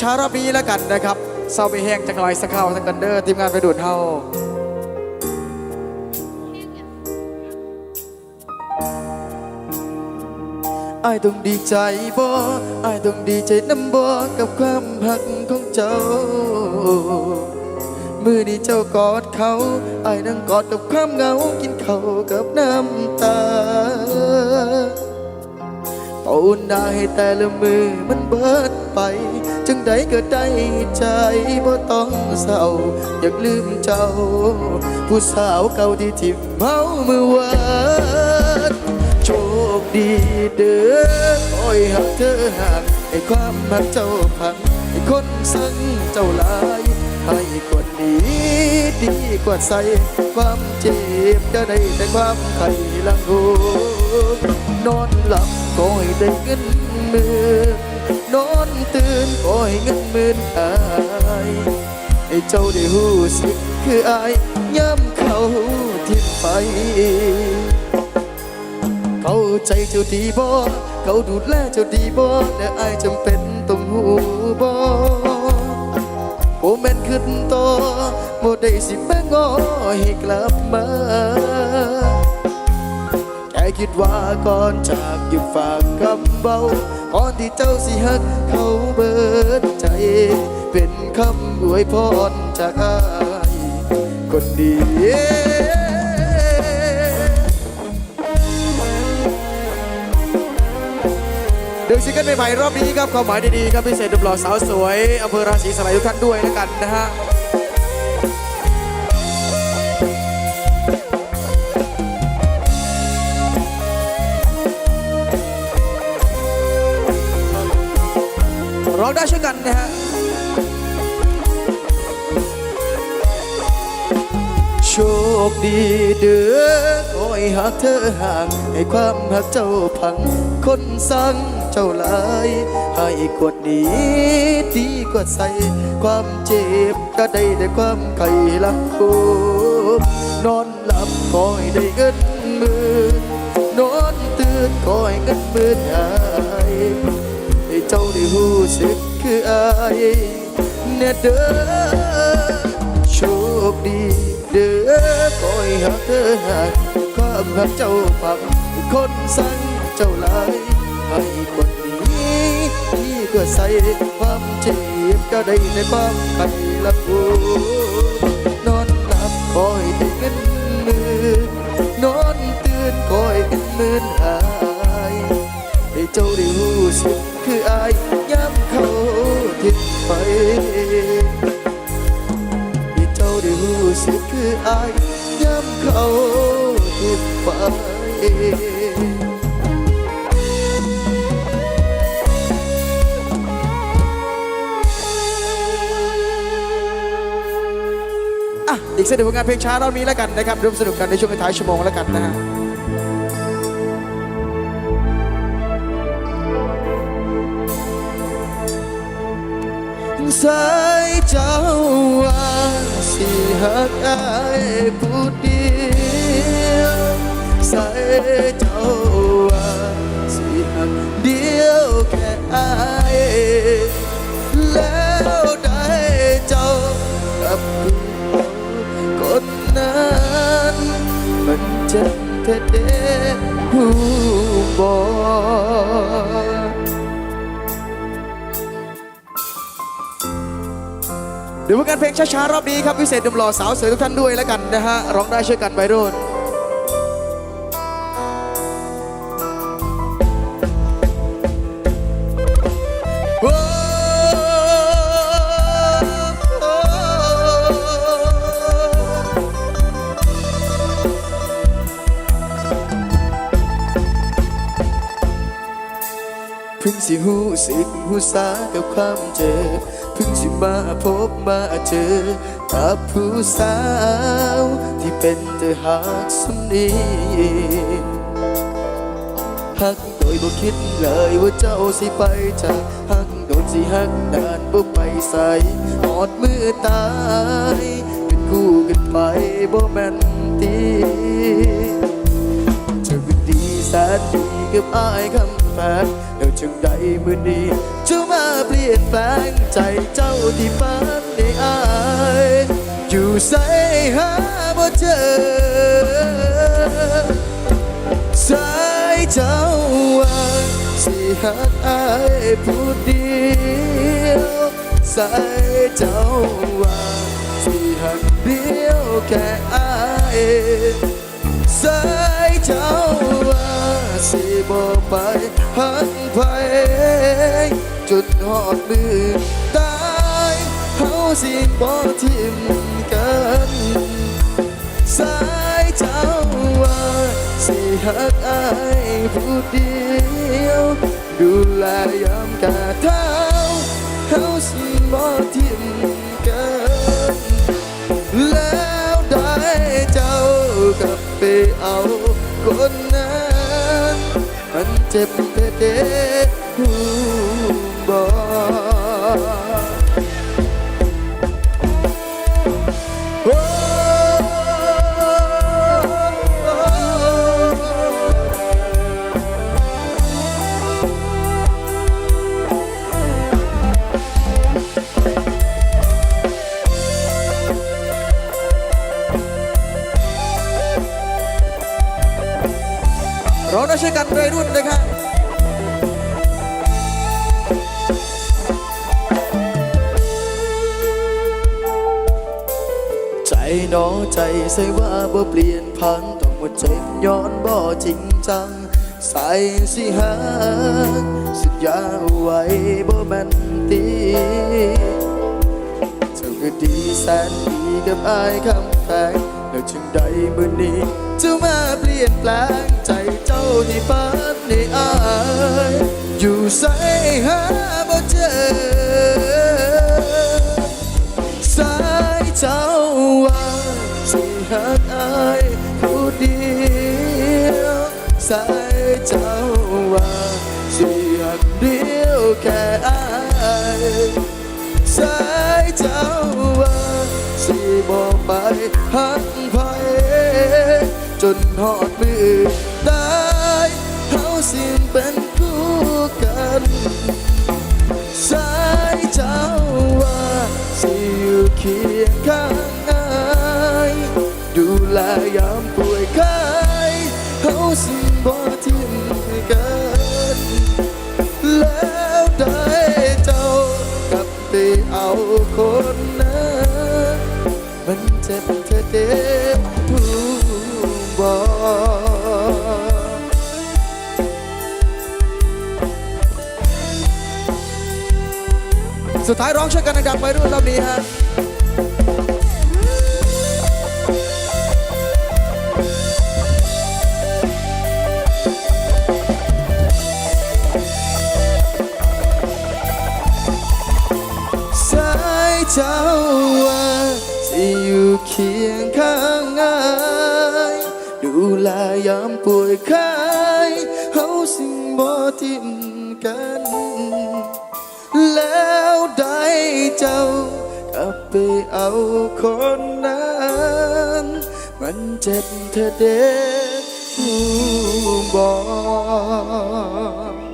ช้าๆรอบนี้แล้วกันนะครับเศร้าไปแห้งจังหน่อยสักเข้าสักกันเด้อทีมงานไปดูดเท่าไอายต้องดีใจบ่ไอายต้องดีใจน้ำบ่กับความหักของเจ้า มือนี้เจ้ากอดเขาไอายนั่งกอดกับความเหงากินเขากับน้ำตาเป่าหน้าให้แต่ละมือมันเบิด ไป จึงใดก็ได้ใจบ่ต้องเศร้า อยากลืมเจ้า ผู้สาวเก่าที่ทิมเมาเมื่อวานโชคดีเด้อคอยหักเธอห่าให้ความหักเจ้าพังให้คนสั่งเจ้าลายให้คนดีดีกว่าใส่ความเจ็บจะได้แต่ความไข่ลังโหนอนหลับก็ให้ได้เงินมื่น นอนตื่นก็ให้เงินหมื่นหายให้เจ้าได้หูสึกคืออายย้ำเขาทิ้งไป เขาใจเจ้าดีบ่เขาดูแลเจ้าดีบ่และอายจำเป็นต้องหูบ่โอแม่นขึ้นต่อบ่ได้สิแม่งอให้กลับมาแค่คิดว่าก่อนจากอยู่ฝากคำเบา ก่อนที่เจ้าสิหักเขาเบิดใจ เป็นคำอวยพรจากอายคนดีดึงซิงเกิลใหม่ๆรอบนี้ครับความหมายดีๆครับพิเศษดุมหล่อสาวสวยอำเภอราศีสไลยทุกท่านด้วยแล้วกันนะฮะ ร้องได้ช่วยกันนะฮะโชคดีเด้อคอยหากเธอห่าง ให้ความหักเจ้าพัง คนสั่งเจ้าหลาย ให้กดนี้ดีกว่าใส่ความเจ็บก็ได้แต่ความไข่ลังโบนอนหลับคอยได้เงินมือนอนตื่นคอยเงินมือนหาย จ้าได้หูสึกคืออายเนี่ยเด้อโชคดีเด้อคอยหาเธอหากความหักเจ้าฟังคนสั่งเจ้าหลายให้คนนี้ที่ก็ใส่ความเจ็บก็ได้ในความไข่ละกูนอนหลับคอยได้เงินมือนอนตื่นคอยเป็นหมื่นหายให้เจ้าได้รู้สึก ที่เจ้าได้รู้สึกคืออายย้ำเขาทิดไปอะอีกสักหนึ่งผลงานเพลงช้ารอบนี้แล้วกันนะครับร่วมสนุกกันในช่วงท้ายชั่วโมงแล้วกันนะฮะสาย เจ้าว่าสิหักอายผู้เดียวสายเจ้าว่าสิหักเดียวแค่อายแล้วได้เจ้ากับคนนั้นมันจะแท้เด้หูบอก ดี๋ยวผลงานเพลงช้าๆรอบนี้ครับพิเศษหนุ่มหล่อสาวสวยทุกท่านด้วยแล้วกันนะฮะร้องได้ช่วยกันไปรุ่นโอ้เพิ่งสิหูสึกหูสากับความเจ็บ เพิ่งสิมาพบมาเจอกับผู้สาวที่เป็นเธอหักสำนีหักโดยบ่คิดเลยว่าเจ้าสิไปจากหักโดนสิหักนานบ่ไปใส่หอดมือตายเป็นคู่กันไปบ่แม่นตีเธอก็ดีแสนดีกับอายคำแฟน แล้วจึงได้มือนี้จะมาเปลี่ยนแปลงใจเจ้าที่ฝันในอายอยู่ใส่หาบ่เจอสายเจ้าว่าสิหักอายผู้เดียวสายเจ้าว่าสิหักเดียวแค่อายสายเจ้า สิบ่ไปหักไผจุดหอดมือตายเฮาสิบ่ทิมกันสายเจ้าว่าสิหักอายผู้เดียว ดูแลยามกาเท้าเขาสิบ่ทิมกันแล้วได้เจ้ากลับไปเอาคนนั้น เจ็บแต่เด็ดหูบ เราได้ช่วยกันวัยรุ่นเลยครับใจหนอใจใส่ว่าบ่เปลี่ยนพันต้องมาเจ็บย้อนบ่จริงจัง ใส่สิหาสัญญาเอาไว้บ่แม่นตีเจ้าก็ดีแสนดีกับอายคำแพง แล้วจึงได้มือนี้เจ้ามาเปลี่ยนแปลงใจเจ้าที่ฝันในอายอยู่ใส่หาบ่เจอสายเจ้าว่าสิหักอายผู้เดียวสายเจ้า ไปหักไผจนหอดมือตายเขาสิเป็นคู่กันสายเจ้าว่าสิอยู่เคียงข้างอายดูแลยามป่วยไข้เขาสิบ่ทิ้งกันแล้วได้เจ้ากลับไปเอาคน จ็บเธอเด็บผู้บอกสุดท้ายร้องช่วยกันดังๆไปรุ่นรอบนี้ฮะสายเจ้ายามป่วยไข้เฮาสิบ่ทิมกัน แล้วได้เจ้ากลับไปเอาคนนั้นมันเจ็บเธอเด็กหูบอก